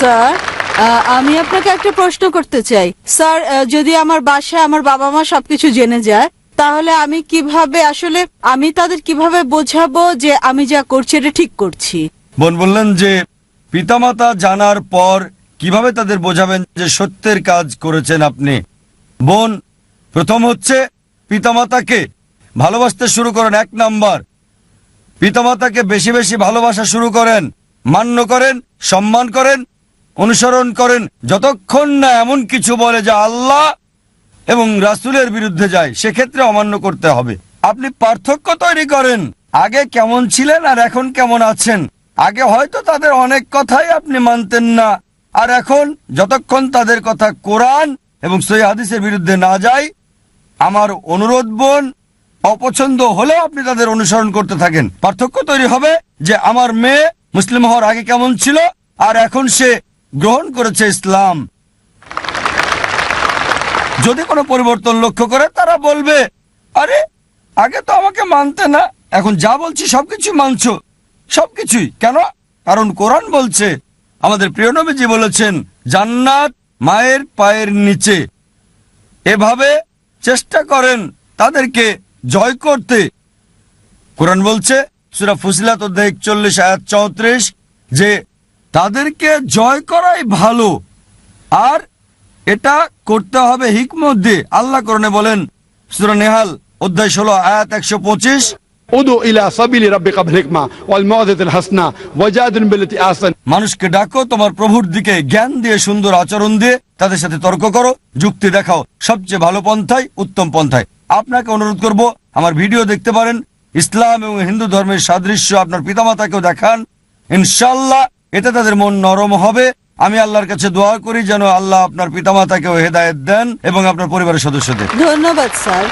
Sir আমি আপনাকে একটা প্রশ্ন করতে চাই। স্যার যদি আমার বাসায় আমার বাবা মা সবকিছু জেনে যায়, তাহলে আমি কীভাবে আসলে, আমি তাদের কীভাবে বোঝাবো যে আমি যা করছি এটা ঠিক করছি? বোন বললেন যে, পিতামাতা জানার পর কীভাবে তাদের বোঝাবেন যে সত্যের কাজ করেছেন আপনি? বোন, প্রথম হচ্ছে পিতামাতাকে ভালোবাসতে শুরু করেন, এক নাম্বার। পিতামাতাকে বেশি বেশি ভালোবাসা শুরু করেন, মান্য করেন, সম্মান করেন অনুসরণ করেন যতক্ষণ না এমন কিছু বলে যা আল্লাহ এবং রাসুলের বিরুদ্ধে যায়, সেক্ষেত্রে অমান্য করতে হবে। আপনি পার্থক্য তৈরি করেন। আগে কেমন ছিলেন আর এখন কেমন আছেন? আগে হয়তো তাদের অনেক কথাই আপনি মানতেন না। আর এখন যতক্ষণ তাদের কথা কোরআন এবং সই হাদিসের বিরুদ্ধে না যায়, আমার অনুরোধ, বোন, অপছন্দ হলেও আপনি তাদের অনুসরণ করতে থাকেন। পার্থক্য তৈরি হবে যে আমার মেয়ে মুসলিম হওয়ার আগে কেমন ছিল আর এখন সে গ্রহণ করেছে ইসলাম। যদি কোনো পরিবর্তন লক্ষ্য করে, তারা বলবে, আরে, আগে তো আমাকে মানতে না, এখন যা বলছি সবকিছু মানছো। সবকিছুই। কেন? কারণ কোরআন বলছে, আমাদের প্রিয় নবীজি বলেছেন, জান্নাত মায়ের পায়ের নিচে। এভাবে চেষ্টা করেন তাদেরকে জয় করতে। কোরআন বলছে, সুরা ফুসিলাত অধ্যায় একচল্লিশ, আয়াত চৌত্রিশ, যে তাদেরকে জয় করাই ভালো। আর এটা করতে হবে হিকমত দিয়ে। আল্লাহ করণে বলেন সুরা নেহাল অধ্যায় ষোলো আয়াত একশো পঁচিশ। মানুষকে ডাকো তোমার প্রভুর দিকে জ্ঞান দিয়ে সুন্দর আচরণ দিয়ে তাদের সাথে তর্ক করো যুক্তি দেখাও। সবচেয়ে ভালো পন্থায় উত্তম পন্থায় আপনাকে অনুরোধ করব আমার ভিডিও দেখতে পারেন। ইসলাম এবং হিন্দু ধর্মের সাদৃশ্য আপনার পিতামাতাকেও দেখান। ইনশাল্লাহ এতে তাদের মন নরম হবে। আমি আল্লাহর কাছে দোয়া করি যেন আল্লাহ আপনার পিতামাতাকেও হেদায়ত দেন এবং আপনার পরিবারের সদস্যদের। ধন্যবাদ, স্যার।